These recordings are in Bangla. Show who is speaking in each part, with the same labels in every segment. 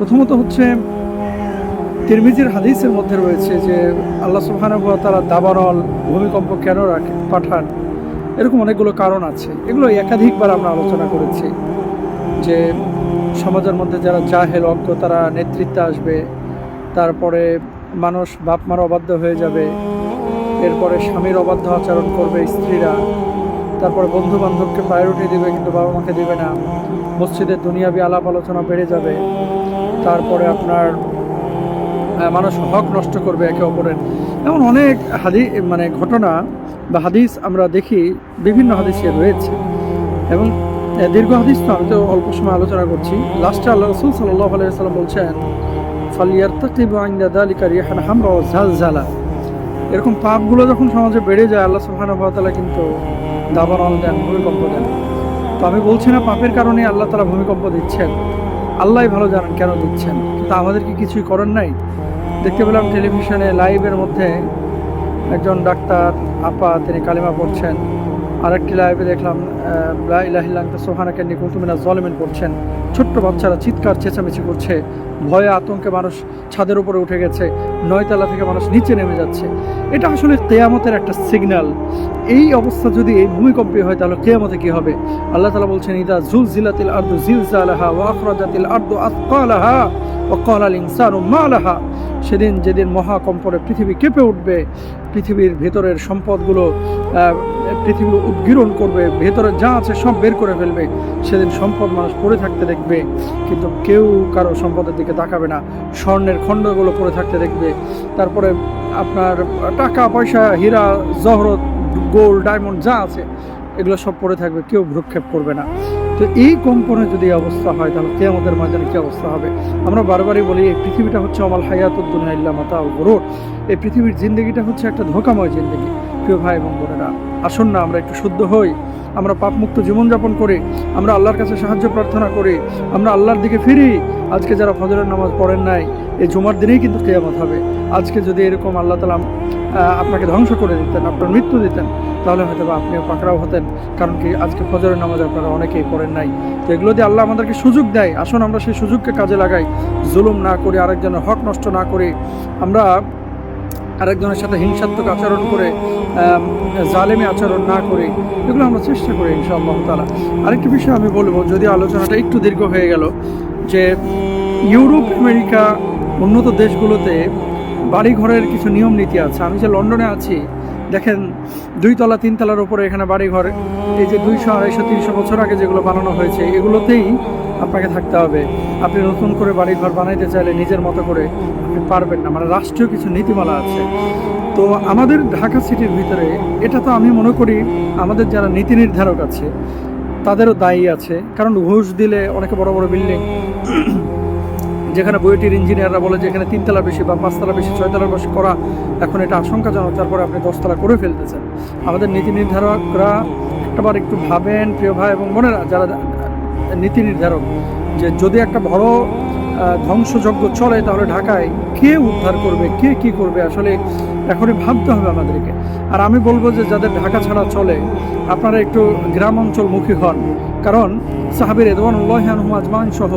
Speaker 1: প্রথমত হচ্ছে, তিরমিজির হাদিসের মধ্যে রয়েছে যে আল্লাহ সুবহানাহু ওয়া তাআলা দাবানল ভূমিকম্প কেন রাখে, পাঠান। এরকম অনেকগুলো কারণ আছে। এগুলো একাধিকবার আমরা আলোচনা করেছি যে সমাজের মধ্যে যারা জাহেল, অজ্ঞ, তারা নেতৃত্বে আসবে, তারপরে মানুষ বাপ মার অবাধ্য হয়ে যাবে, এরপরে স্বামীর অবাধ্য আচরণ করবে স্ত্রীরা, তারপরে বন্ধু বান্ধবকে প্রায়োরিটি দেবে কিন্তু বাবা মাকে দেবে না মসজিদের দুনিয়াবি আলাপ আলোচনা বেড়ে যাবে। তারপরে আপনার মানুষ হক নষ্ট করবে একে অপরের। এমন অনেক হাদি মানে ঘটনা বা হাদিস আমরা দেখি, বিভিন্ন হাদিসে রয়েছে। এবং দীর্ঘ হাদিস তো আমি তো অল্প সময় আলোচনা করছি। লাস্টে আল্লাহ রসুল সাল্লাহ আলাইসাল্লাম বলছেন ফালিয়ার তাকিব আইন্দা দালিকা রিহান হামরা ও ঝালঝালা এরকম পাপগুলো যখন সমাজে বেড়ে যায়, আল্লাহ তাআলা কিন্তু দাবানল দেন, ভূমিকম্প দেন। তো আমি বলছি না পাপের কারণে আল্লাহ তালা ভূমিকম্প দিচ্ছেন। আল্লাহই ভালো জানেন কেন দিচ্ছেন। তা আমাদেরকে কিছুই করার নাই। দেখতে পেলাম টেলিভিশনে, লাইভের মধ্যে একজন ডাক্তার, আপা, তিনি কালিমা পড়ছেন। আরেকটি লাইভে দেখলাম ইলাহিল্লাহ সোহানাকে নিকুন্তুমিনা জলমেন পড়ছেন। ছোট্ট বাচ্চারা চিৎকার, চেঁচামেচি করছে। ভয়ে আতঙ্কে মানুষ ছাদের উপরে উঠে গেছে, নয়তলা থেকে মানুষ নিচে নেমে যাচ্ছে। এটা আসলে কেয়ামতের একটা সিগন্যাল এই অবস্থা যদি এই ভূমিকম্পে হয়, তাহলে কেয়ামতে কি হবে? আল্লাহ তালা বলছেন, ইদা জুল জিলাতিল আর্দু জালাহা ওয়া আখরাজাতিল আর্দু আসকালাহা ওয়া ক্বালাল ইনসানু মা লাহা সেদিন যেদিন মহাকম্পনে পৃথিবী কেঁপে উঠবে, পৃথিবীর ভেতরের সম্পদগুলো পৃথিবী উদ্গীরণ করবে, ভেতরে যা আছে সব বের করে ফেলবে। সেদিন সম্পদ মানুষ পড়ে থাকতে দেখবে, কিন্তু কেউ কারও সম্পদের দিকে তাকাবে না। স্বর্ণের খণ্ডগুলো পড়ে থাকতে দেখবে। তারপরে আপনার টাকা, পয়সা, হীরা, জহরত, গোল্ড, ডায়মন্ড যা আছে, এগুলো সব পড়ে থাকবে। কেউ ভ্রুক্ষেপ করবে না। তো এই কম্পনে যদি অবস্থা হয়, তাহলে কে আমাদের ময়দানে কী অবস্থা হবে? আমরা বারবারই বলি, এই পৃথিবীটা হচ্ছে আমার হায়াতুদ্দুনিয়া ইল্লা মাতা গরুর। এই পৃথিবীর জিন্দগিটা হচ্ছে একটা ধোকাময় জিন্দগি। প্রিয় ভাই এবং বোনেরা, আসুন না, আমরা একটু শুদ্ধ হই। আমরা পাপমুক্ত জীবনযাপন করি। আমরা আল্লাহর কাছে সাহায্য প্রার্থনা করি। আমরা আল্লাহর দিকে ফিরি। আজকে যারা ফজরের নামাজ পড়েন নাই, এই জুমার দিনেই কিন্তু কেয়ামত হবে। আজকে যদি এরকম আল্লাহ তালা আপনাকে ধ্বংস করে দিতেন, আপনার মৃত্যু দিতেন, তাহলে হয়তো বা আপনিও পাকড়াও হতেন। কারণ কি, আজকে ফজরের নামাজ আপনারা অনেকেই পড়েন নাই। তো এগুলো দিয়ে আল্লাহ আমাদেরকে সুযোগ দেয়। আসুন আমরা সেই সুযোগকে কাজে লাগাই। জুলুম না করি, আরেকজনের হক নষ্ট না করি। আমরা আরেকজনের সাথে হিংসাত্মক আচরণ করে জালেমি আচরণ না করে। এগুলো আমরা চেষ্টা করি ইনশাআল্লাহ তালা আরেকটি বিষয় আমি বলব, যদি আলোচনাটা একটু দীর্ঘ হয়ে গেল যে ইউরোপ, আমেরিকা, উন্নত দেশগুলোতে বাড়ি ঘরের কিছু নিয়ম নীতি আছে। আমি যে লন্ডনে আছি, দেখেন দুই দুইতলা তিনতলার উপরে এখানে বাড়ি ঘর এই যে দুইশো, আড়াইশো, তিনশো বছর আগে যেগুলো বানানো হয়েছে, এগুলোতেই আপনাকে থাকতে হবে। আপনি নতুন করে বাড়ি ঘর বানাইতে চাইলে নিজের মতো করে আপনি পারবেন না মানে রাষ্ট্রীয় কিছু নীতিমালা আছে। তো আমাদের ঢাকা সিটির ভিতরে, এটা তো আমি মনে করি আমাদের যারা নীতি নির্ধারক আছে, তাদেরও দায়ী আছে। কারণ ঘুষ দিলে অনেকে বড় বড় বিল্ডিং যেখানে বইটির ইঞ্জিনিয়াররা বলে যে এখানে তিনতলা বেশি বা পাঁচতলা বেশি ছয়তলা বেশি করা এখন এটা আশঙ্কাজনক। তারপরে আপনি দশতলা করে ফেলতেছেন। আমাদের নীতি নির্ধারকরা একটাবার একটু ভাবেন, প্রিয় ভাই এবং বোনেরা, যারা নীতি নির্ধারক, যে যদি একটা বড় ধ্বংসযজ্ঞ চলে তাহলে ঢাকায় কে উদ্ধার করবে, কে কি করবে? আসলে এখনই ভাবতে হবে আমাদেরকে। আর আমি বলব যে যাদের ঢাকা ছাড়া চলে, আপনারা একটু গ্রাম অঞ্চলমুখী হন। কারণ সাহাবির রেদওয়ানুল্লাহ আজমান সহ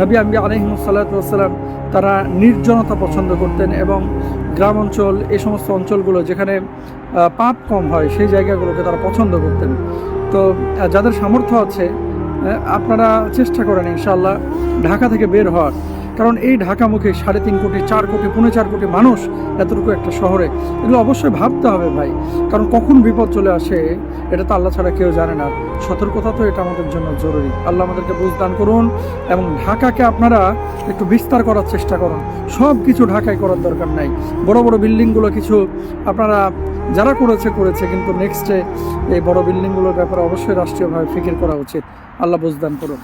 Speaker 1: নবী আম্বি আলহিমসাল্লাতাম তারা নির্জনতা পছন্দ করতেন এবং গ্রাম অঞ্চল এই সমস্ত অঞ্চলগুলো যেখানে পাপ কম হয়, সেই জায়গাগুলোকে তারা পছন্দ করতেন। তো যাদের সামর্থ্য আছে আপনারা চেষ্টা করেন ইনশাল্লাহ ঢাকা থেকে বের হওয়ার। কারণ এই ঢাকামুখী সাড়ে তিন কোটি, চার কোটি, পৌনে চার কোটি মানুষ এতটুকু একটা শহরে। এগুলো অবশ্যই ভাবতে হবে ভাই। কারণ কখন বিপদ চলে আসে, এটা তো আল্লাহ ছাড়া কেউ জানে না। সতর্কতা তো এটা আমাদের জন্য জরুরি। আল্লাহ আমাদেরকে বুঝদান করুন এবং ঢাকাকে আপনারা একটু বিস্তার করার চেষ্টা করুন। সব কিছু ঢাকায় করার দরকার নাই। বড় বড় বিল্ডিংগুলো কিছু আপনারা যারা করেছে করেছে, কিন্তু নেক্সটে এই বড় বিল্ডিংগুলোর ব্যাপারে অবশ্যই রাষ্ট্রীয়ভাবে ফিকির করা উচিত। আল্লাহ বুঝদান করুন।